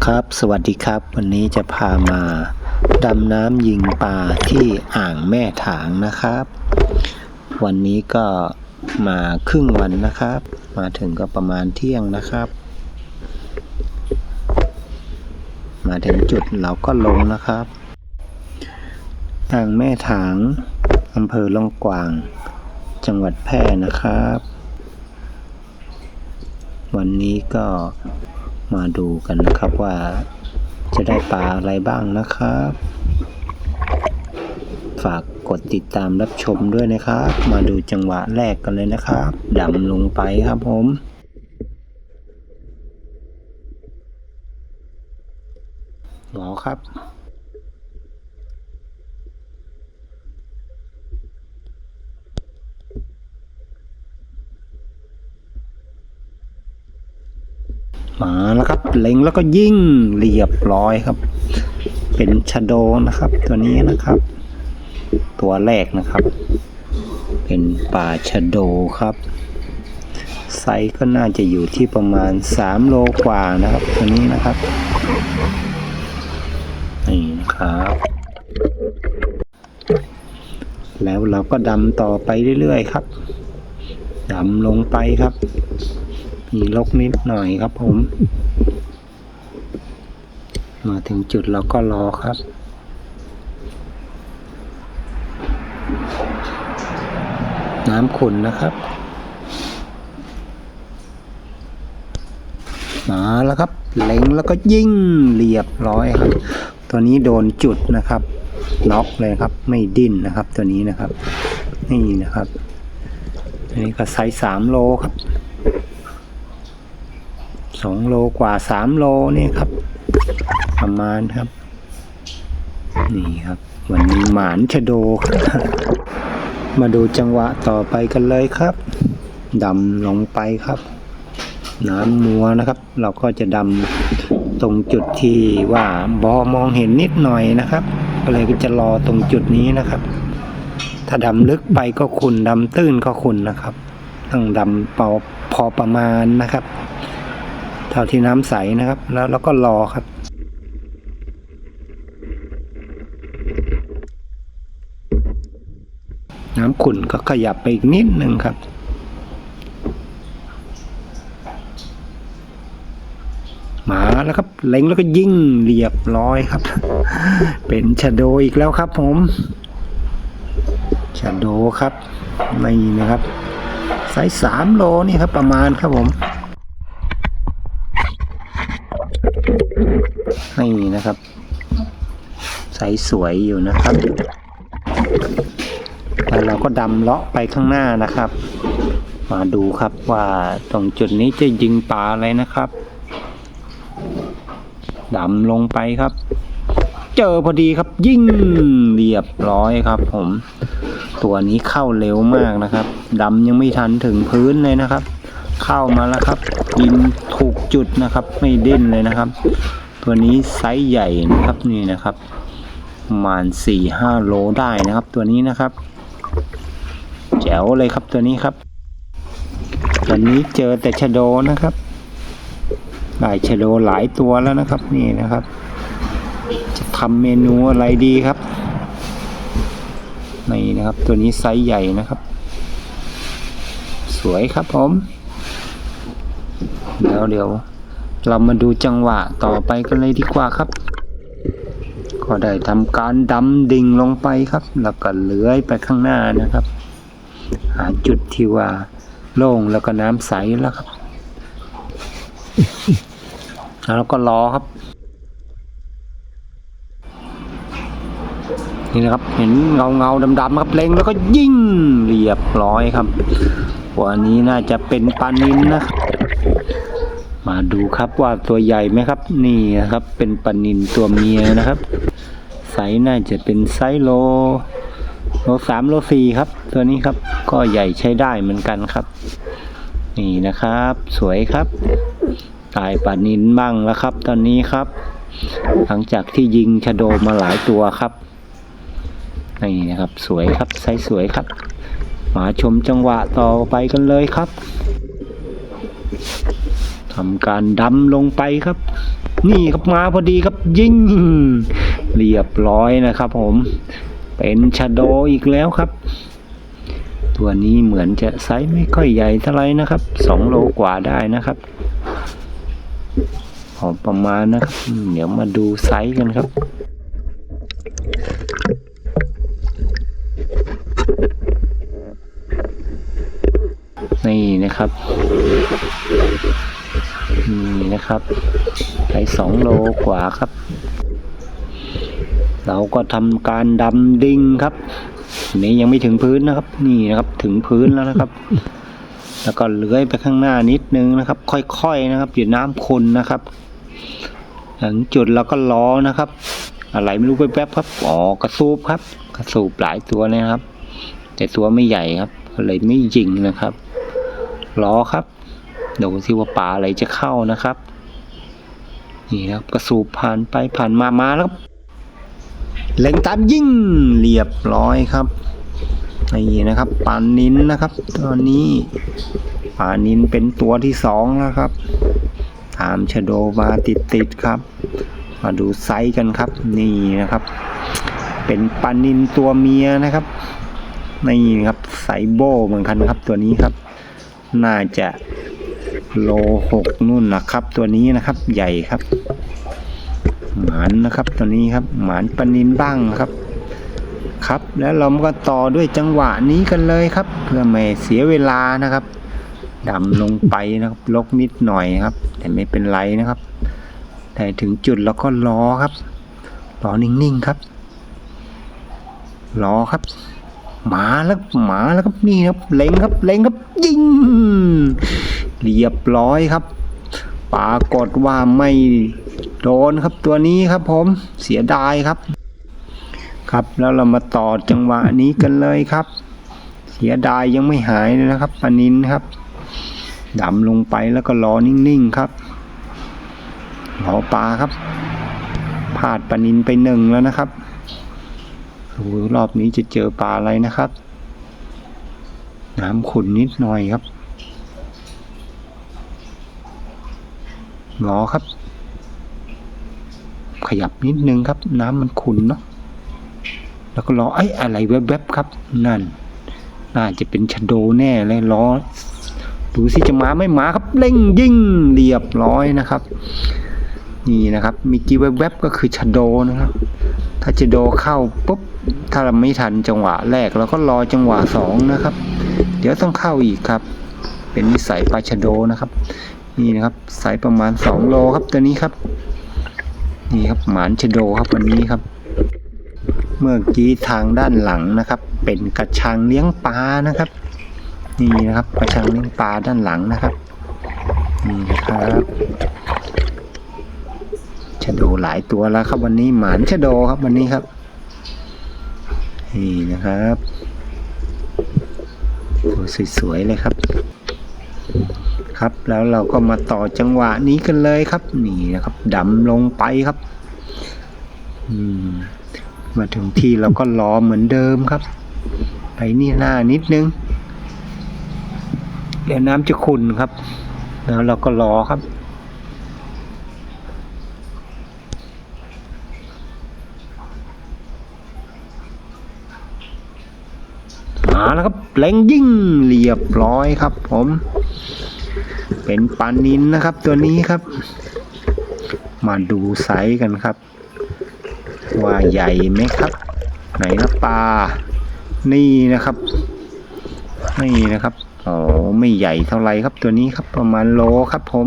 ครับ สวัสดีครับ วันนี้จะพามาดำน้ำยิงปลาที่อ่างแม่ถางนะครับ วันนี้ก็มาครึ่งวันนะครับ มาถึงก็ประมาณเที่ยงนะครับ มาถึงจุดเราก็ลงนะครับ อ่างแม่ถางอำเภอล่องกวาง จังหวัดแพร่นะครับ วันนี้ก็ มาดูกันนะครับว่าจะได้ปลาอะไรบ้างนะครับ ฝากกดติดตามรับชมด้วยนะครับ มาดูจังหวะแรกกันเลยนะครับดำลงไปครับผมหมอครับ มาแล้วครับ เล็งแล้วก็ยิงเรียบร้อยครับ เป็นชะโดนะครับ ตัวนี้นะครับ ตัวแรกนะครับ เป็นปลาชะโดครับ ไซส์ก็น่าจะอยู่ที่ประมาณ 3 โลกว่านะครับ ตัวนี้นะครับนี่นะครับ แล้วเราก็ดำต่อไปเรื่อยๆครับดำลงไปครับ มีลกนิดหน่อยครับผม มาถึงจุดเราก็รอครับน้ำขุ่นนะครับ มาแล้วครับ เล็งแล้วก็ยิงเรียบร้อยครับ ตัวนี้โดนจุดนะครับน็อกเลยครับ ไม่ดิ้นนะครับ ตัวนี้นะครับ นี่นะครับอันนี้ก็ไซส์สามโลครับ สองโลกว่าสามโลนี่ครับ ประมาณครับ นี่ครับ วันนี้หมานชะโดมาดูจังหวะต่อไปกันเลยครับดำลงไปครับ น้ำมัวนะครับ เราก็จะดำตรงจุดที่ว่าบอมองเห็นนิดหน่อยนะครับก็เลยก็จะรอตรงจุดนี้นะครับ ถ้าดำลึกไปก็ขุนดำตื้นก็ขุนนะครับ ต้องดำเปาพอประมาณนะครับ เท่าที่น้ำใสนะครับ แล้วเราก็รอครับน้ำขุ่นก็ขยับไปอีกนิดหนึ่งครับมาแล้วครับ เล็งแล้วก็ยิ่งเรียบร้อยครับ เป็นชะโดอีกแล้วครับผมชะโดครับไม่นะครับไซส์สามโลนี่ครับประมาณครับผม นี่นะครับใสสวยอยู่นะครับแล้วเราก็ดำเลาะไปข้างหน้านะครับ มาดูครับว่าตรงจุดนี้จะยิงปลาอะไรนะครับดำลงไปครับ เจอพอดีครับ ยิ่งเรียบร้อยครับ ผม ตัวนี้เข้าเร็วมากนะครับดำยังไม่ทันถึงพื้นเลยนะครับ เข้ามาแล้วครับยิงถูกจุดนะครับ ไม่ดิ้นเลยนะครับ ตัวนี้ไซส์ใหญ่นะครับนี่นะครับประมาณสี่ห้าโลได้นะครับ ตัวนี้นะครับ แจ๋วเลยครับตัวนี้ครับ ตัวนี้เจอแต่ชะโดนะครับได้ชะโดหลายตัวแล้วนะครับนี่นะครับ จะทำเมนูอะไรดีครับนี่นะครับ ตัวนี้ไซส์ใหญ่นะครับ สวยครับผมแล้วเดี๋ยว เรามาดูจังหวะต่อไปกันเลยดีกว่าครับ ก็ได้ทำการดำดิ่งลงไปครับ แล้วก็เลื้อยไปข้างหน้านะครับ หาจุดที่ว่าโล่งแล้วก็น้ำใสแล้วครับ แล้วก็รอครับ นี่นะครับ เห็นเงาเงาดำดำๆครับเล็งแล้วก็ยิ่งเรียบร้อยครับวันนี้น่าจะเป็นปลานินนะครับ มาดูครับว่าตัวใหญ่ไหมครับ นี่นะครับเป็นปลานินตัวเมียนะครับไซส์น่าจะเป็นไซส์โลโลสามโลสี่ครับ ตัวนี้ครับก็ใหญ่ใช้ได้เหมือนกันครับ นี่นะครับ สวยครับตายปลานินบ้างแล้วครับ ตอนนี้ครับ หลังจากที่ยิงชะโดมาหลายตัวครับนี่นะครับสวยครับไซส์สวยครับ มาชมจังหวะต่อไปกันเลยครับ ทำการดำลงไปครับ นี่ครับมาพอดีครับยิงเรียบร้อยนะครับ ผมเป็นชาโดอีกแล้วครับ ตัวนี้เหมือนจะไซส์ไม่ค่อยใหญ่เท่าไรนะครับสองโลกว่าได้นะครับพอประมาณนะครับเดี๋ยวมาดูไซส์กันครับนี่นะครับ นี่นะครับ ไปสองโลกว่าครับ เราก็ทำการดำดิ่งครับนี่ยังไม่ถึงพื้นนะครับ นี่นะครับถึงพื้นแล้วนะครับ แล้วก็เลื้อยไปข้างหน้านิดนึงนะครับ ค่อยๆนะครับเดี๋ยวน้ำขุ่นนะครับถึงจุดแล้วก็ล้อนะครับ อะไรไม่รู้ไปแป๊บครับอ๋อกระสูบครับ กระสูบหลายตัวเลยนะครับ แต่ตัวไม่ใหญ่ครับก็เลยไม่ยิงนะครับล้อครับ ดูสิว่าปลาอะไรจะเข้านะครับ นี่ครับกระสูบผ่านไปผ่านมามาแล้วเล็งตามยิ่งเรียบร้อยครับนี่นะครับปลานินนะครับ ตอนนี้ปลานินเป็นตัวที่สองแล้วครับ ตามชโดมาติดติดๆครับ มาดูไซส์กันครับ นี่นะครับ เป็นปลานินตัวเมียนะครับนี่ครับไซโบเหมือนกันครับตัวนี้ครับ น่าจะ โลหกนู่นนะครับ ตัวนี้นะครับ ใหญ่ครับ หมานนะครับ ตัวนี้ครับ หมานปนินบ้างครับ ครับ แล้วเราก็ต่อด้วยจังหวะนี้กันเลยครับ เพื่อไม่เสียเวลานะครับดำลงไปนะครับ ลกนิดหน่อยครับ แต่ไม่เป็นไรนะครับแต่ถึงจุดแล้วก็รอครับรอนิ่งๆครับรอครับหมาแล้วหมาแล้วครับนี่ครับเล็งครับเล็งครับยิง เรียบร้อยครับ ปรากฏว่าไม่โดนครับตัวนี้ครับผมเสียดายครับ ครับแล้วเรามาต่อจังหวะนี้กันเลยครับ เสียดายยังไม่หายเลยนะครับปานินครับดำลงไปแล้วก็รอนิ่งๆครับรอปลาครับพลาดปานินไปหนึ่งแล้วนะครับดูรอบนี้จะเจอปลาอะไรนะครับ น้ำขุ่นนิดหน่อยครับ รอครับ ขยับนิดนึงครับ น้ำมันขุ่นเนาะแล้วก็รอไอ้อะไรแวบๆครับ นั่น น่าจะเป็นชะโดแน่เลยรอดูสิจะมาไม่มาครับ เร่งยิ่งเรียบร้อยนะครับ นี่นะครับมีกี่แวบๆก็คือชะโดนะครับ ถ้าชะโดเข้าปุ๊บถ้าเราไม่ทันจังหวะแรกเราก็รอจังหวะสองนะครับ เดี๋ยวต้องเข้าอีกครับ เป็นนิสัยปลาชะโดนะครับ นี่นะครับไซส์ประมาณสองโลครับตัวนี้ครับ นี่ครับหมานชโดครับวันนี้ครับ เมื่อกี้ทางด้านหลังนะครับ เป็นกระชังเลี้ยงปลานะครับ นี่นะครับกระชังเลี้ยงปลาด้านหลังนะครับนี่นะครับชโดหลายตัวแล้วครับ วันนี้หมานชโดครับวันนี้ครับนี่นะครับ ตัวสวยๆเลยครับ ครับ แล้วเราก็มาต่อจังหวะนี้กันเลยครับ นี่นะครับดำลงไปครับมมาถึงที่เราก็รอเหมือนเดิมครับ ไปนี่หน้านิดนึง เดี๋ยวน้ำจะขุ่นครับ แล้วเราก็รอครับมาแล้วครับเล็งยิ่งเรียบร้อยครับผม เป็นปลานินนะครับตัวนี้ครับ มาดูไซส์กันครับ ว่าใหญ่ไหมครับ ไหนนะปลานี่นะครับ นี่นะครับอ๋อไม่ใหญ่เท่าไรครับตัวนี้ครับประมาณโลครับผม